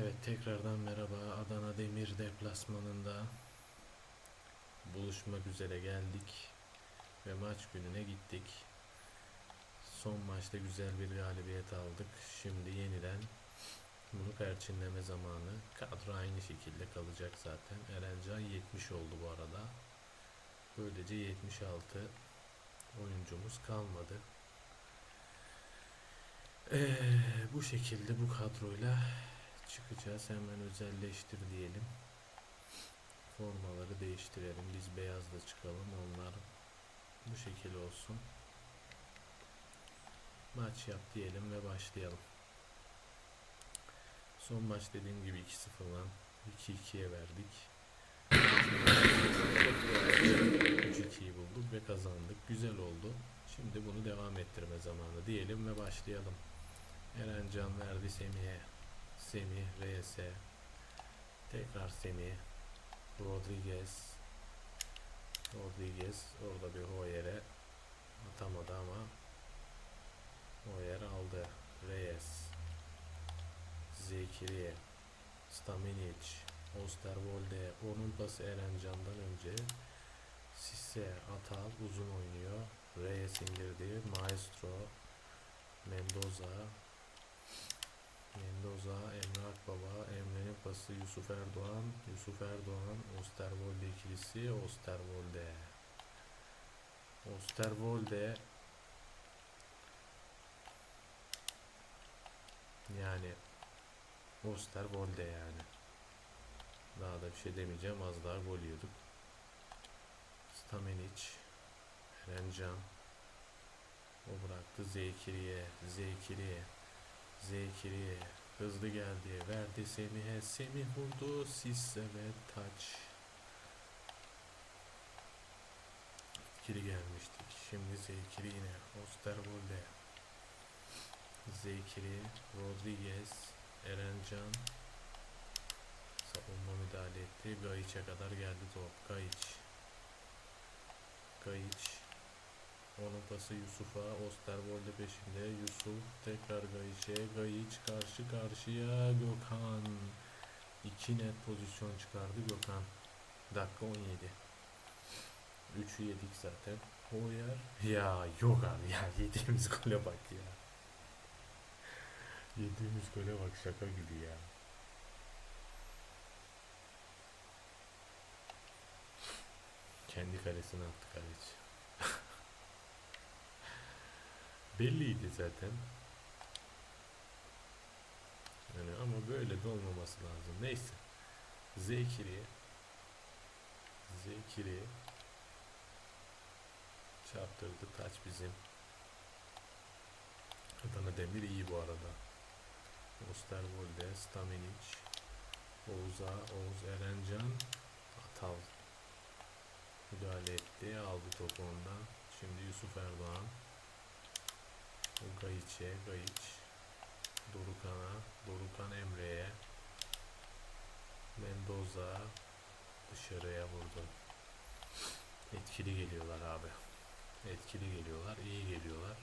Evet tekrardan merhaba. Adana Demir deplasmanında buluşmak üzere geldik ve maç gününe gittik. Son maçta güzel bir galibiyet aldık. Şimdi yeniden bunu perçinleme zamanı. Kadro aynı şekilde kalacak zaten. Erencan 70 oldu bu arada. Böylece 76 oyuncumuz kalmadı. Ee, bu şekilde bu kadroyla çıkacağız. Hemen özelleştir diyelim. Formaları değiştirelim. Biz beyazla çıkalım. Onlar bu şekilde olsun. Maç yap diyelim ve başlayalım. Son maç dediğim gibi 2-0'dan 2-2'ye verdik. 3-2'yi bulduk ve kazandık. Güzel oldu. Şimdi bunu devam ettirme zamanı diyelim ve başlayalım. Erencan verdi Semih'e. Semih Reyes'e. Tekrar Semih. Rodriguez. Rodriguez orada bir Hoyer'e atamadı ama Hoyer aldı. Reyes. Zekiriye. Stamenic. Osterwolde. Onun pası Erencan'dan önce Sisse Atal uzun oynuyor. Reyes indirdi. Maestro. Mendoza. Mendoza, Emre Akbaba, Emre'nin pası Yusuf Erdoğan, Yusuf Erdoğan, Osterwolde ikilisi, Osterwolde. Osterwolde yani Osterwolde yani. Daha da bir şey demeyeceğim. Az daha gol yiyorduk. Stamenic, Erencan, o bıraktı Zekiriye, Zekiriye. Zekiriye hızlı geldi. Verdi Semih'e. Semih vurdu. Sisse ve taç. Zekiri gelmiştik. Şimdi Zekiri yine. Osterwolde. Zekiri. Rodriguez. Erencan. Savunma müdahale etti. Gayiç'e kadar geldi top. Gayiç. Gayiç. Onun pası Yusuf'a. Osterwolde peşinde. Yusuf tekrar Gayiç'e. Gayiç karşı karşıya. Gökhan. İki net pozisyon çıkardı Gökhan. Dakika 17. 3'ü yedik zaten. Hoyer. Ya yok abi ya. Yediğimiz gole bak ya. Yediğimiz gole bak şaka gibi ya. Kendi kalesine attı kaleci. Belliydi zaten. Yani ama böyle de olmaması lazım. Neyse. Zekiri Zekiri çarptırdı taç bizim. Adana Demir iyi bu arada. Osterwolde, Stamenic, Oğuz'a, Oğuz Erencan, Atal müdahale etti. Aldı topu ondan. Şimdi Yusuf Erdoğan. Gayiç'e, Gayiç. Dorukan'a, Dorukan Emre'ye. Mendoza dışarıya vurdu. Etkili geliyorlar abi. Etkili geliyorlar, iyi geliyorlar.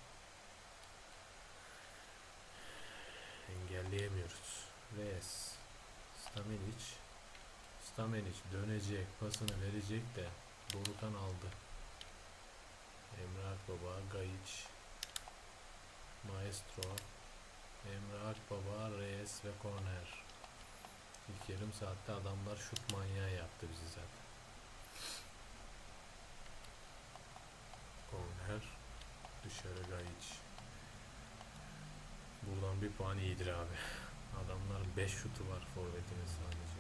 Engelleyemiyoruz. Reyes. Stamenic. Stamenic dönecek, pasını verecek de Dorukan aldı. Emre Akbaba, Gayiç, Maestro, Emre Akbaba, Reyes ve Korner. İlk yarım saatte adamlar şut manyağı yaptı bizi zaten. Korner, dışarı Gayiç. Buradan bir puan iyidir abi. Adamların 5 şutu var forvetinin sadece.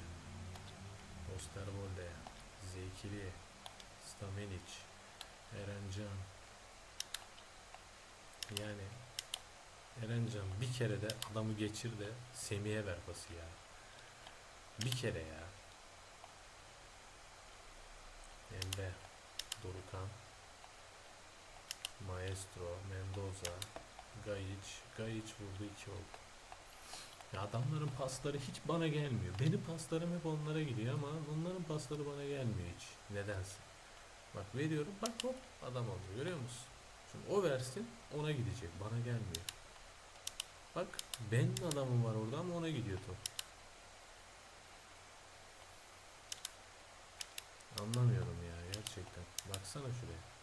Osterwolde, Zekiri, Stamenic, Erencan. Yani Erencan bir kere de adamı geçir de Semih'e ver pası ya. Bir kere ya. Emre, Dorukan, Maestro, Mendoza, Gayiç, Gayiç vurdu iki oldu. Ya adamların pasları hiç bana gelmiyor. Benim paslarım hep onlara gidiyor ama onların pasları bana gelmiyor hiç. Nedense. Bak veriyorum bak hop adam alıyor görüyor musun? Şimdi o versin ona gidecek bana gelmiyor. Bak benim adamım var orada ama ona gidiyor top. Anlamıyorum ya gerçekten. Baksana şuraya.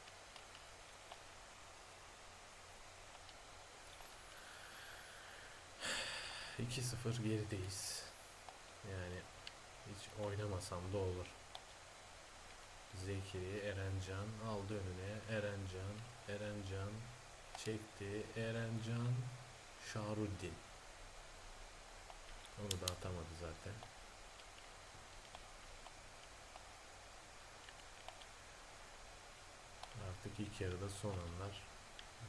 İki sıfır gerideyiz. Yani hiç oynamasam da olur. Zekeri, Erencan aldı önüne. Erencan, Erencan çekti. Erencan Şaruddin. Onu da atamadı zaten. Artık ilk yarıda son anlar.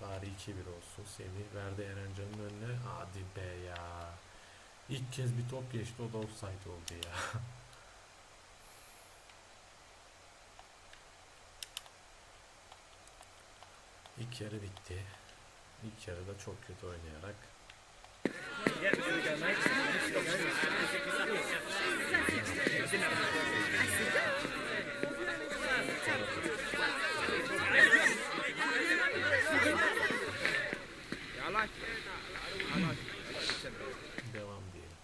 Bari 2-1 olsun. Semih verdi Erencan'ın önüne. Hadi be ya. İlk kez bir top geçti o da offside oldu ya. İlk yarı bitti. İlk yarıda çok kötü oynayarak Yalan. Yalan. devam diyelim.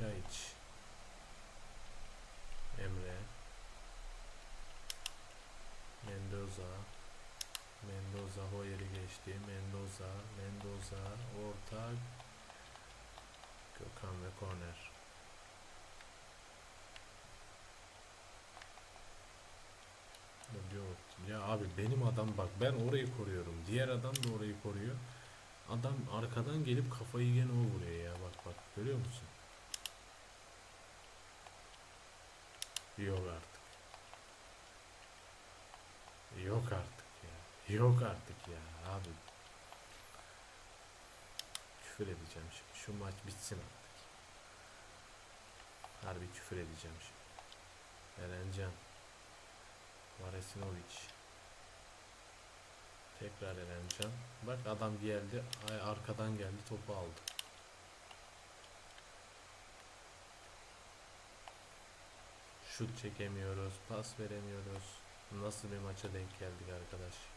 Gayiç Emre Mendoza Mendoza Hoyer'i geçti Mendoza Mendoza orta Gökhan ve korner. Yok ya abi benim adam bak ben orayı koruyorum. Diğer adam da orayı koruyor. Adam arkadan gelip kafayı gene o vuruyor ya. Bak bak görüyor musun? Yok artık. Yok artık. Yok artık ya abi. Küfür edeceğim şimdi. Şu maç bitsin artık. Harbi küfür edeceğim şimdi. Erencan. Varesinovic. Tekrar Erencan. Bak adam geldi. Ay arkadan geldi topu aldı. Şut çekemiyoruz, pas veremiyoruz. Nasıl bir maça denk geldik arkadaş?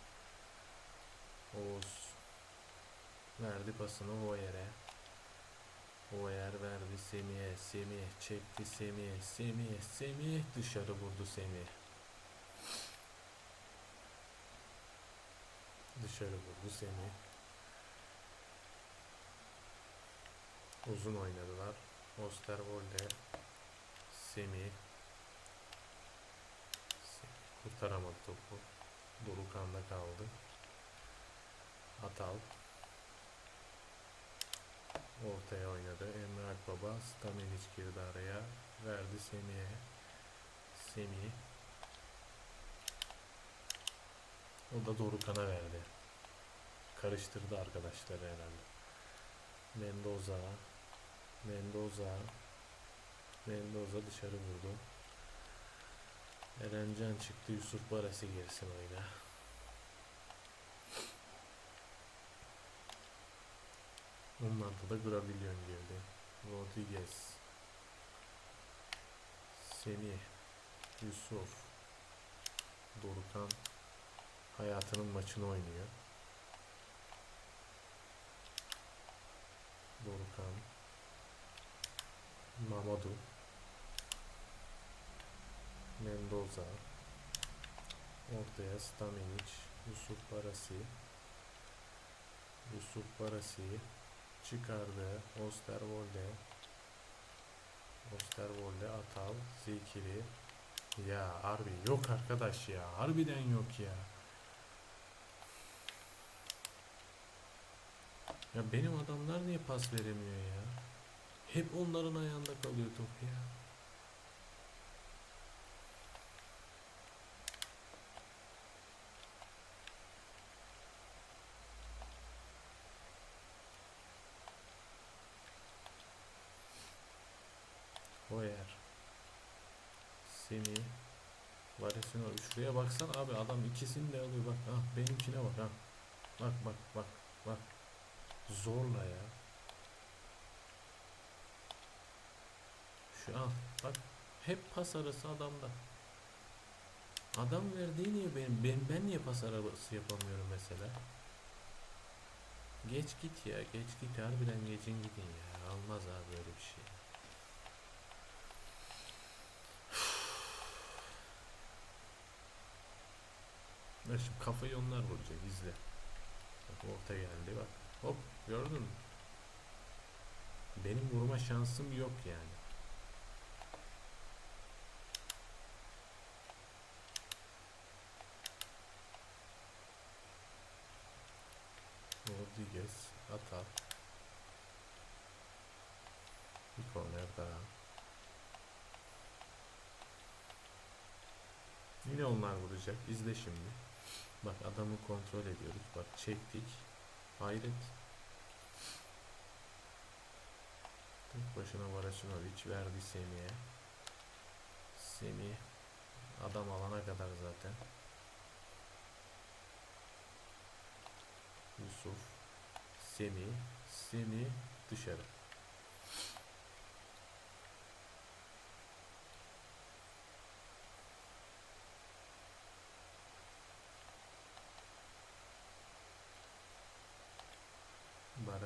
Oğuz verdi pasını Hoyer'e. Hoyer verdi Semih'e. Semih çekti Semih. Semih, Semih dışarı vurdu Semih. Dışarı vurdu Semih. Uzun oynadılar. Osterwolde, Semih, Kurtaramadı topu. Dorukan'da kaldı. Atal. Ortaya oynadı. Emre Akbaba. Stamenic girdi araya. Verdi Semih'e. Semih. O da Dorukan'a verdi. Karıştırdı arkadaşları herhalde. Mendoza. Mendoza. Mendoza dışarı vurdu. Erencan çıktı Yusuf Barası girsin oyuna. Ondan da Gravillon girdi. Rodriguez. Semih. Yusuf. Dorukan. Hayatının maçını oynuyor. Dorukan. Mamadou. Mendoza ortaya Stamenic Yusuf Barasi Yusuf Barasi çıkardı. Osterwolde. Osterwolde Atal Zikiri ya harbi yok arkadaş ya. Harbiden yok ya. Ya benim adamlar niye pas veremiyor ya? Hep onların ayağında kalıyor top ya Hoyer. Semi. Varesino. Şuraya baksan abi adam ikisini de alıyor bak. Ah benimkine bak ha. Bak bak bak bak. Zorla ya. Şu al bak. Hep pas arası adamda. Adam verdiği niye benim ben, ben niye pas arası yapamıyorum mesela? Geç git ya geç git harbiden geçin gidin ya. Olmaz abi böyle bir şey. Bak şimdi kafayı onlar vuracak izle. Bak orta geldi bak. Hop gördün mü? Benim vurma şansım yok yani. Rodriguez atar. Bir korner daha. Yine onlar vuracak. İzle şimdi. Bak adamı kontrol ediyoruz. Bak çektik. Hayret. Tek başına Varasinovic verdi Semih'e. Semih adam alana kadar zaten. Yusuf Semih Semih dışarı.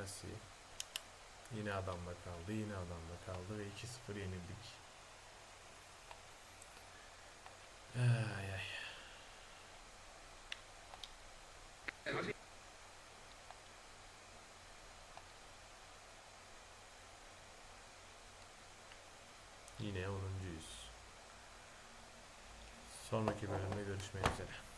Barasi Yine adamla kaldı, yine adamla kaldı ve 2-0 yenildik. Ay ay. Yine 10.yüz. Sonraki bölümde görüşmek üzere.